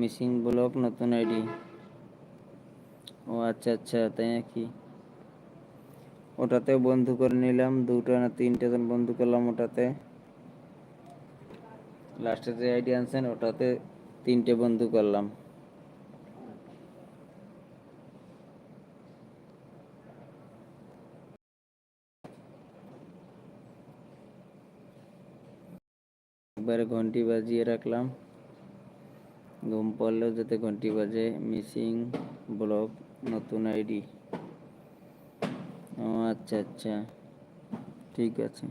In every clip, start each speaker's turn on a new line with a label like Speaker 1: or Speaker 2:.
Speaker 1: Missing block, নতুন ID. ও আচ্ছা আচ্ছা তাই নাকি? ওটাতেও বন্ধু করে নিলাম, দুটো না তিনটে জন বন্ধু করলাম ওটাতে। লাস্টে যে আইডি আনছেন, ওটাতে তিনটে বন্ধু করলাম। একবারে ঘন্টি বাজিয়ে রাখলাম। ঘুম পড়লেও যাতে ঘন্টি বাজে মিসিং ব্লক নতুন আইডি ও আচ্ছা আচ্ছা। ঠিক আছে।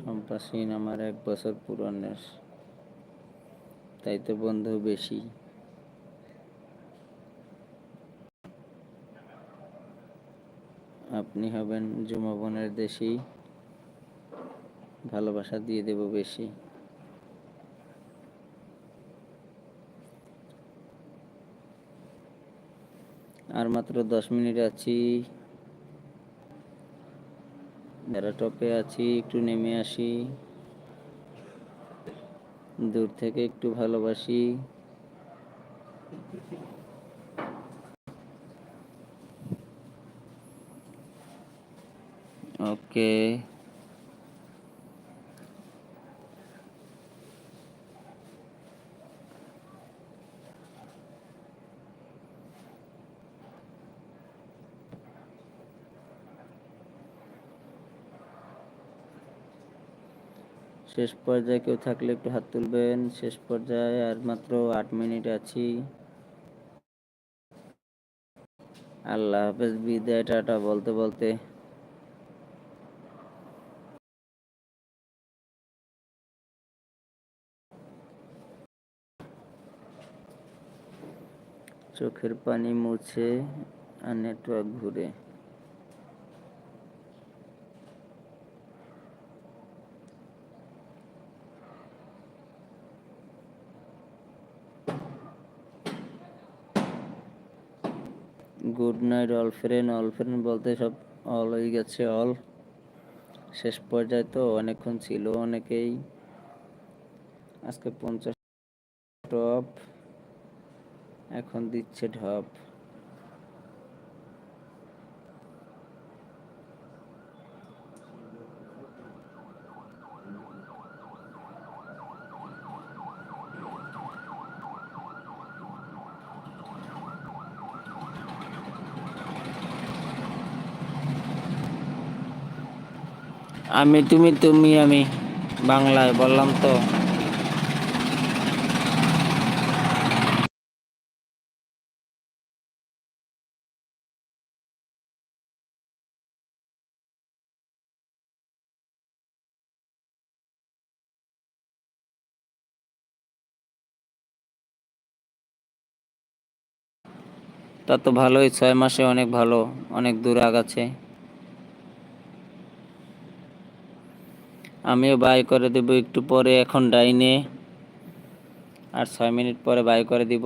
Speaker 1: সম্পাসীন আমার এক বছর পুরনের তাই তো বন্ধু বেশি। আপনি হবেন জুমাবনের দেশি ভালোবাসা দিয়ে দেব বেশি। আর মাত্র দশ মিনিট আছি। যারা টপে আছি, একটু নেমে আসি। দূর থেকে একটু ভালোবাসি। ওকে। শেষ পর্যায়ে কেউ থাকলে একটু হাত তুলবেন। শেষ পর্যায়ে আর মাত্র আট মিনিট আছি। আল্লাহ হাফেজ বিদায় টাটা বলতে বলতে চোখের পানি মুছে আর নেটওয়ার্ক ঘুরে good night, all friend. All friend বলতে সব অল হয়ে গেছে অল শেষ পর্যায়ে তো অনেকক্ষণ ছিল অনেকেই। আজকে পঞ্চাশ টপ এখন দিচ্ছে ঢপ। আমি তুমি তুমি আমি বাংলায় বললাম তো। তা তো ভালোই, ছয় মাসে অনেক ভালো, অনেক দূর আগাচ্ছে। আমিও বাই করে দেব, একটু পরে এখন ডাইনে, আর ছয় মিনিট পরে বাই করে দিব।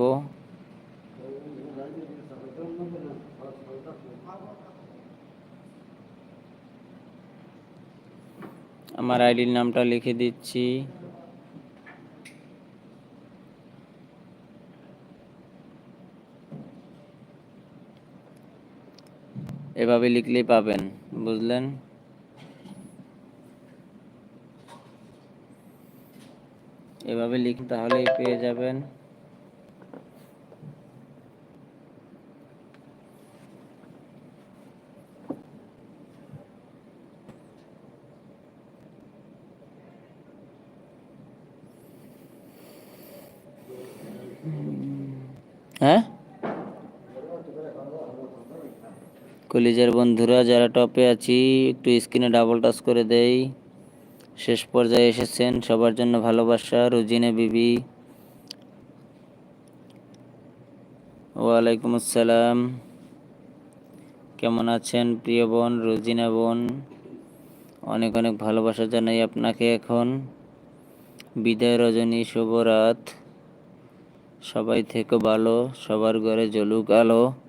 Speaker 1: আমার আইডির নামটা লিখে দিচ্ছি। এভাবে লিখলেই পাবেন বুঝলেন? এভাবে লিখ তাহলেই পেয়ে যাবেন। হ্যাঁ? কলিজার বন্ধুরা, যারা টপে আছি, একটু স্ক্রিনে ডাবল টাচ করে দেই। শেষ পর্যায়ে এসেছেন, সবার জন্য ভালোবাসা, রুজিনে বিবি। ওয়ালাইকুম আসসালাম। কেমন আছেন প্রিয় বোন, রুজিনা বোন? অনেক অনেক ভালোবাসা জানাই আপনাকে এখন। বিদায় রজনী শুভরাত সবাই থেকে ভালো, সবার ঘরে জ্বলুক আলো।